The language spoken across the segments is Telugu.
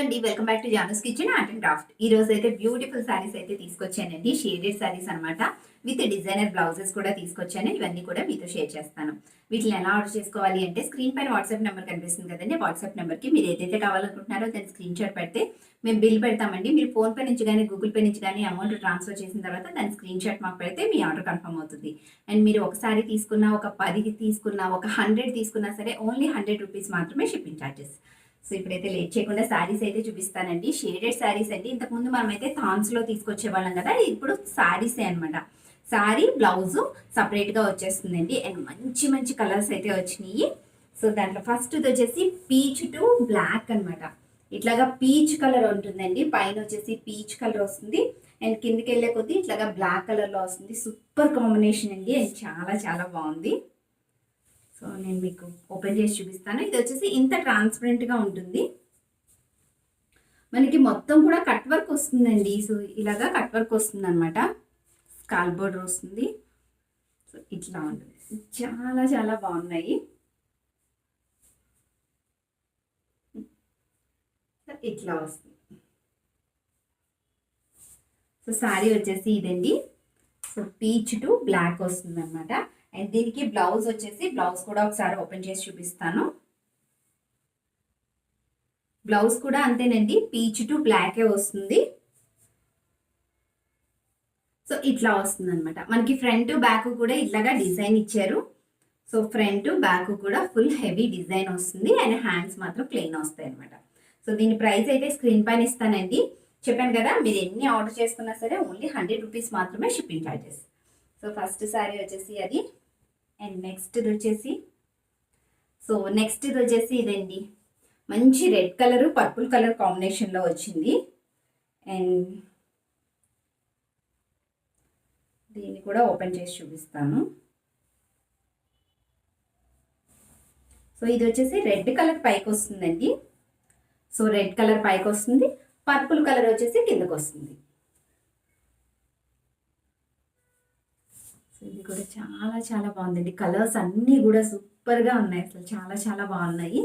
అండి. Welcome back to Jana's kitchen art and craft ఈ రోజు అయితే బ్యూటిఫుల్ శారీస్ అయితే తీసుకొచ్చానండి. షేడెడ్ శారీస్ అన్నమాట. విత్ డిజైనర్ బ్లౌజెస్ కూడా తీసుకొచ్చాను. ఇవన్నీ కూడా మీతో షేర్ చేస్తాను. వీటిని ఎలా ఆర్డర్ చేసుకోవాలి అంటే స్క్రీన్ పైన వాట్సాప్ నెంబర్ కనిపిస్తుంది కదండి. వాట్సాప్ నెంబర్కి మీరు ఏదైతే కావాలనుకుంటున్నారో దాని స్క్రీన్ షాట్ పెడితే మేము బిల్ పెడతామండి. మీరు ఫోన్ పే నుంచి కానీ గూగుల్ పే నుంచి కానీ అమౌంట్ ట్రాన్స్ఫర్ చేసిన తర్వాత దాని స్క్రీన్ షాట్ మాకు పెడితే మీ ఆర్డర్ కన్ఫర్మ్ అవుతుంది. అండ్ మీరు ఒకసారి తీసుకున్న ఒక పది తీసుకున్న ఒక హండ్రెడ్ తీసుకున్నా సరే ఓన్లీ హండ్రెడ్ రూపీస్ మాత్రమే షిప్పింగ్ ఛార్జెస్ సో ఇప్పుడైతే లేట్ చేయకుండా శారీస్ అయితే చూపిస్తానండి. షేడెడ్ శారీస్ అండి. ఇంతకుముందు మనం అయితే తీసుకొచ్చేవాళ్ళం తీసుకొచ్చే వాళ్ళం కదా ఇప్పుడు శారీసే అనమాట శారీ బ్లౌజు సపరేట్గా వచ్చేస్తుందండి. అండ్ మంచి మంచి కలర్స్ అయితే వచ్చినాయి. సో దాంట్లో ఫస్ట్ వచ్చేసి పీచ్ టు బ్లాక్ అనమాట ఇట్లాగా పీచ్ కలర్ ఉంటుందండి. పైన వచ్చేసి పీచ్ కలర్ వస్తుంది. అండ్ కిందకి వెళ్ళే కొద్దీ ఇట్లాగా బ్లాక్ కలర్లో వస్తుంది. సూపర్ కాంబినేషన్ అండి. అండ్ చాలా చాలా బాగుంది. సో నేను మీకు ఓపెన్ చేసి చూపిస్తాను. ఇది వచ్చేసి ఇంత ట్రాన్స్పరెంట్గా ఉంటుంది. మనకి మొత్తం కూడా కట్ వర్క్ వస్తుందండి. సో ఇలాగా కట్ వర్క్ వస్తుంది అనమాట స్కాల్ బోర్డర్ వస్తుంది. సో ఇట్లా ఉంటుంది. చాలా చాలా బాగున్నాయి. సో ఇట్లా వస్తుంది. సో శారీ వచ్చేసి ఇదండి. సో పీచ్ టు బ్లాక్ వస్తుంది అనమాట అండ్ దీనికి బ్లౌజ్ వచ్చేసి బ్లౌజ్ కూడా ఒకసారి ఓపెన్ చేసి చూపిస్తాను. బ్లౌజ్ కూడా అంతేనండి పీచ్ టు బ్లాకే వస్తుంది. సో ఇట్లా వస్తుంది అనమాట మనకి ఫ్రంట్ బ్యాక్ కూడా ఇట్లాగా డిజైన్ ఇచ్చారు. సో ఫ్రంట్ బ్యాక్ కూడా ఫుల్ హెవీ డిజైన్ వస్తుంది అండ్ హ్యాండ్స్ మాత్రం ప్లెయిన్ వస్తాయి అనమాట సో దీని ప్రైస్ అయితే స్క్రీన్ పైన ఇస్తానండి. చెప్పాను కదా మీరు ఎన్ని ఆర్డర్ చేసుకున్నా సరే ఓన్లీ హండ్రెడ్ రూపీస్ మాత్రమే shipping charges so first sari వచ్చేసి అది. అండ్ నెక్స్ట్ ఇది వచ్చేసి సో నెక్స్ట్ ఇది వచ్చేసి ఇదండి. మంచి రెడ్ కలర్ పర్పుల్ కలర్ కాంబినేషన్లో వచ్చింది. అండ్ దీన్ని కూడా ఓపెన్ చేసి చూపిస్తాను. సో ఇది వచ్చేసి రెడ్ కలర్ పైకి వస్తుందండి. సో రెడ్ కలర్ పైకి వస్తుంది పర్పుల్ కలర్ వచ్చేసి కిందకు వస్తుంది. ఇది కూడా చాలా చాలా బాగుందండి. కలర్స్ అన్నీ కూడా సూపర్గా ఉన్నాయి అసలు. చాలా చాలా బాగున్నాయి.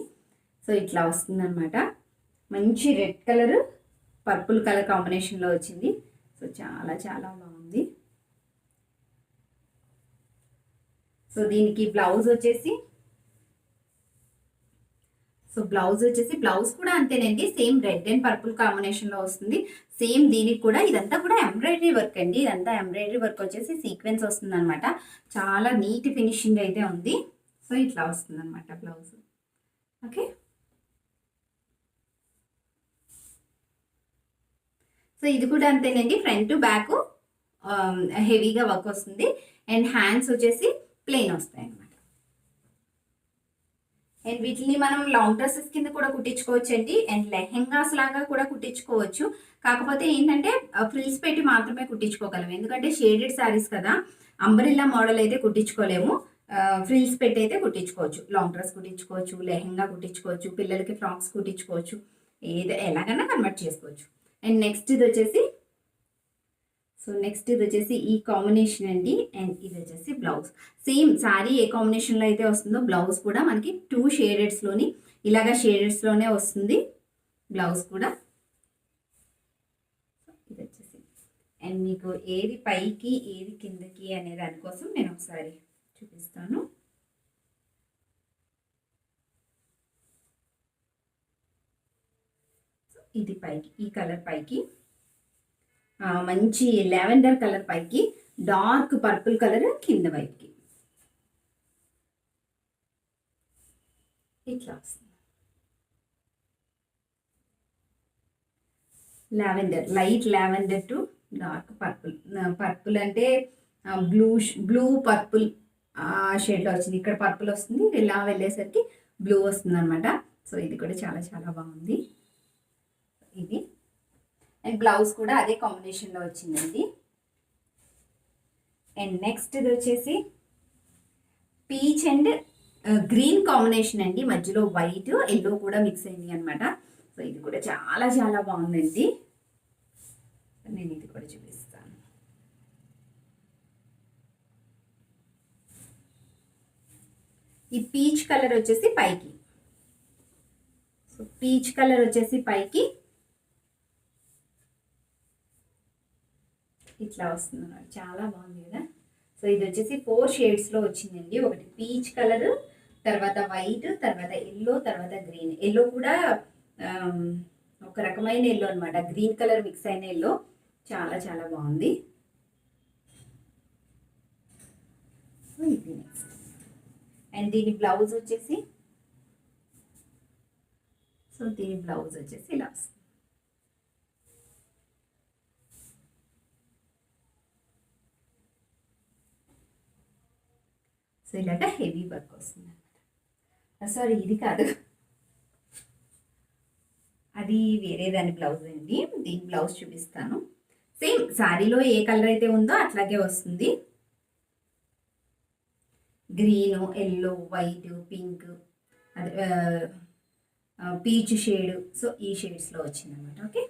సో ఇట్లా వస్తుందన్నమాట. మంచి రెడ్ కలర్ పర్పుల్ కలర్ కాంబినేషన్లో వచ్చింది. సో చాలా చాలా బాగుంది. సో దీనికి బ్లౌజ్ వచ్చేసి సో బ్లౌజ్ వచ్చేసి బ్లౌజ్ కూడా అంతేనండి. సేమ్ రెడ్ అండ్ పర్పుల్ కాంబినేషన్లో వస్తుంది. సేమ్ దీనికి కూడా ఇదంతా కూడా ఎంబ్రాయిడరీ వర్క్ అండి. ఇదంతా ఎంబ్రాయిడరీ వర్క్ వచ్చేసి సీక్వెన్స్ వస్తుంది అనమాట చాలా నీట్ ఫినిషింగ్ అయితే ఉంది. సో ఇట్లా వస్తుంది అనమాట బ్లౌజ్. ఓకే? సో ఇది కూడా అంతేనండి. ఫ్రంట్ బ్యాక్ హెవీగా వర్క్ వస్తుంది. అండ్ హ్యాండ్స్ వచ్చేసి ప్లెయిన్ వస్తాయి అనమాట అండ్ వీటిని మనం లాంగ్ డ్రెస్సెస్ కింద కూడా కుట్టించుకోవచ్చు అండి అండ్ లెహెంగాస్ లాగా కూడా కుట్టించుకోవచ్చు. కాకపోతే ఏంటంటే ఫ్రిల్స్ పెట్టి మాత్రమే కుట్టించుకోగలం. ఎందుకంటే షేడెడ్ శారీస్ కదా. అంబరిల్లా మోడల్ అయితే కుట్టించుకోలేము. ఫ్రిల్స్ పెట్టి అయితే కుట్టించుకోవచ్చు. లాంగ్ డ్రెస్ కుట్టించుకోవచ్చు లెహెంగా కుట్టించుకోవచ్చు పిల్లలకి ఫ్రాక్స్ కుట్టించుకోవచ్చు. ఏదో ఎలాగైనా కన్వర్ట్ చేసుకోవచ్చు. అండ్ నెక్స్ట్ ఇది వచ్చేసి సో నెక్స్ట్ ఇది వచ్చేసి ఈ కాంబినేషన్ అండి అండ్ ఇది వచ్చేసి బ్లౌజ్. సేమ్ శారీ ఏ కాంబినేషన్లో అయితే వస్తుందో బ్లౌజ్ కూడా మనకి టూ షేడెడ్స్లోని ఇలాగా షేడెడ్స్లోనే వస్తుంది బ్లౌజ్ కూడా. ఇది వచ్చేసి అండ్ మీకు ఏది పైకి ఏది కిందకి అనే దానికోసం నేను ఒకసారి చూపిస్తాను. ఇది పైకి ఈ కలర్ పైకి మంచి లెవెండర్ కలర్ పైకి డార్క్ పర్పుల్ కలర్ కింద వైపుకి. ఇట్లా వస్తుంది. Lavender light lavender to dark purple. Purple అంటే బ్లూ బ్లూ పర్పుల్ ఆ షేడ్లో వచ్చింది. ఇక్కడ పర్పుల్ వస్తుంది ఇలా వెళ్ళేసరికి బ్లూ వస్తుంది అనమాట సో ఇది కూడా చాలా చాలా బాగుంది. ఇది. అండ్ బ్లౌజ్ కూడా అదే కాంబినేషన్లో వచ్చిందండి. అండ్ నెక్స్ట్ ఇది వచ్చేసి పీచ్ అండ్ గ్రీన్ కాంబినేషన్ అండి. మధ్యలో వైట్ ఎల్లో కూడా మిక్స్ అయింది అనమాట సో ఇది కూడా చాలా చాలా బాగుందండి. నేను ఇది కూడా చూపిస్తాను. ఈ పీచ్ కలర్ వచ్చేసి పైకి. సో పీచ్ కలర్ వచ్చేసి పైకి. ఇట్లా వస్తుంది అన్నమాట చాలా బాగుంది కదా. సో ఇది వచ్చేసి ఫోర్ షేడ్స్లో వచ్చిందండి. ఒకటి పీచ్ కలర్ తర్వాత వైట్ తర్వాత ఎల్లో తర్వాత గ్రీన్. ఎల్లో కూడా ఒక రకమైన ఎల్లో అనమాట గ్రీన్ కలర్ మిక్స్ అయిన ఎల్లో. చాలా చాలా బాగుంది. ఇది నెక్స్ట్ అండ్ దీని బ్లౌజ్ వచ్చేసి సో దీని బ్లౌజ్ వచ్చేసి ఇలా వస్తుంది. సో ఇలాగ హెవీ వర్క్ వస్తుంది అనమాట సారీ ఇది కాదు. అది వేరే దాని బ్లౌజ్ అండి. దీని బ్లౌజ్ చూపిస్తాను. సేమ్ శారీలో ఏ కలర్ అయితే ఉందో అట్లాగే వస్తుంది. గ్రీన్ ఎల్లో వైట్ పింక్ అదే పీచ్ షేడ్ సో ఈ షేడ్స్లో వచ్చిందనమాట ఓకే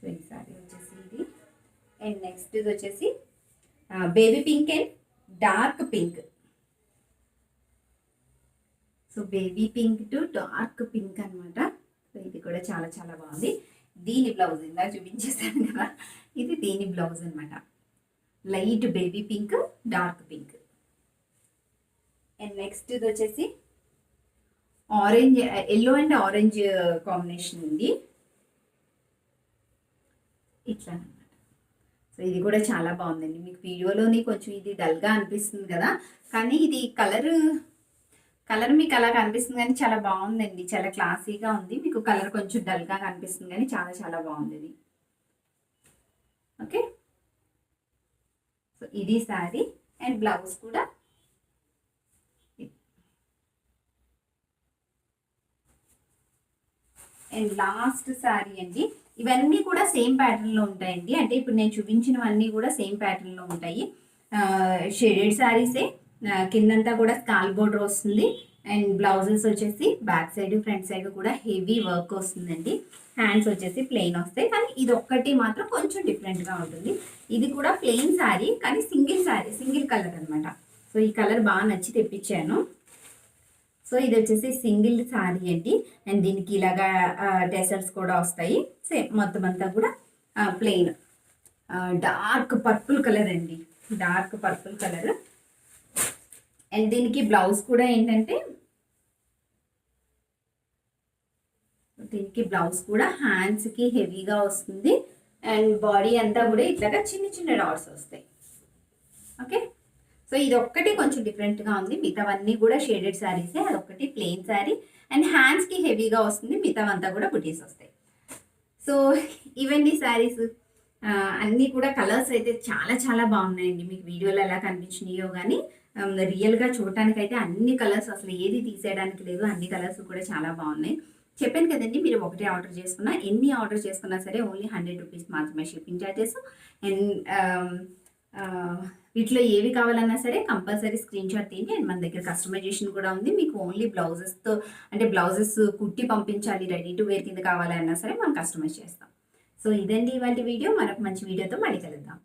సో ఈ సారీ వచ్చేసి ఇది. అండ్ నెక్స్ట్ ఇది వచ్చేసి baby pink and dark pink so baby pink to dark pink అనమాట సో ఇది కూడా చాలా చాలా బాగుంది. దీని బ్లౌజ్ ఇందా చూపించేసాను కదా. ఇది దీని బ్లౌజ్ అనమాట light baby pink dark pink. And next ఇది వచ్చేసి orange yellow and orange combination ఉంది. ఇట్లా అనమాట సో ఇది కూడా చాలా బాగుందండి. మీకు వీడియోలోని కొంచెం ఇది డల్గా అనిపిస్తుంది కదా. కానీ ఇది కలర్ కలర్ మీకు అలా కనిపిస్తుంది కానీ చాలా బాగుందండి. చాలా క్లాసీగా ఉంది. మీకు కలర్ కొంచెం డల్గా కనిపిస్తుంది కానీ చాలా చాలా బాగుంది ఇది. ఓకే? సో ఇది శారీ అండ్ బ్లౌజ్ కూడా. అండ్ లాస్ట్ శారీ అండి. ఇవన్నీ కూడా సేమ్ ప్యాటర్న్లో ఉంటాయండి. అంటే ఇప్పుడు నేను చూపించినవన్నీ కూడా సేమ్ ప్యాటర్న్లో ఉంటాయి. షేడెడ్ శారీసే. కిందంతా కూడా స్కాల్ బోర్డర్ వస్తుంది. అండ్ బ్లౌజెస్ వచ్చేసి బ్యాక్ సైడ్ ఫ్రంట్ సైడ్ కూడా హెవీ వర్క్ వస్తుందండి. హ్యాండ్స్ వచ్చేసి ప్లెయిన్ వస్తాయి. కానీ ఇది ఒక్కటి మాత్రం కొంచెం డిఫరెంట్గా ఉంటుంది. ఇది కూడా ప్లెయిన్ శారీ కానీ సింగిల్ శారీ సింగిల్ కలర్ అనమాట సో ఈ కలర్ బాగా నచ్చి తెప్పించాను. సో ఇది వచ్చేసి సింగిల్ శారీ అండి. అండ్ దీనికి ఇలాగా డెసర్ట్స్ కూడా వస్తాయి. సేమ్ మొత్తం అంతా కూడా ప్లెయిన్. డార్క్ పర్పుల్ కలర్ అండి. Dark purple colour. అండ్ దీనికి బ్లౌజ్ కూడా ఏంటంటే దీనికి బ్లౌజ్ కూడా హ్యాండ్స్కి హెవీగా వస్తుంది. అండ్ బాడీ అంతా కూడా ఇట్లాగా చిన్న చిన్న డాట్స్ వస్తాయి. ఓకే? సో ఇది ఒక్కటి కొంచెం డిఫరెంట్గా ఉంది. మిగతావన్నీ కూడా షేడెడ్ శారీసే. అదొక్కటి ప్లెయిన్ శారీ. అండ్ హ్యాండ్స్కి హెవీగా వస్తుంది. మిగతావంతా కూడా బుటీస్ వస్తాయి. సో ఇవన్నీ శారీస్. అన్నీ కూడా కలర్స్ అయితే చాలా చాలా బాగున్నాయండి. మీకు వీడియోలో ఎలా కనిపించినాయో కానీ రియల్గా చూడటానికైతే అన్ని కలర్స్ అసలు ఏది తీసేయడానికి లేదు. అన్ని కలర్స్ కూడా చాలా బాగున్నాయి. చెప్పాను కదండి మీరు ఒకటే ఆర్డర్ చేసుకున్నా ఎన్ని ఆర్డర్ చేసుకున్నా సరే ఓన్లీ హండ్రెడ్ రూపీస్ మాత్రమే షిప్పింగ్ ఛార్జెస్ అండ్ వీటిలో ఏవి కావాలన్నా సరే కంపల్సరీ స్క్రీన్ షాట్ తీయండి. అండ్ మన దగ్గర కస్టమైజేషన్ కూడా ఉంది. మీకు ఓన్లీ బ్లౌజెస్తో అంటే బ్లౌజెస్ కుట్టి పంపించాలి రెడీ టు వేర్ కింద కావాలన్నా సరే మనం కస్టమైజ్ చేస్తాం. సో ఇదండి ఇవాళ వీడియో మనకు మంచి వీడియోతో మళ్ళీ కలుద్దాం.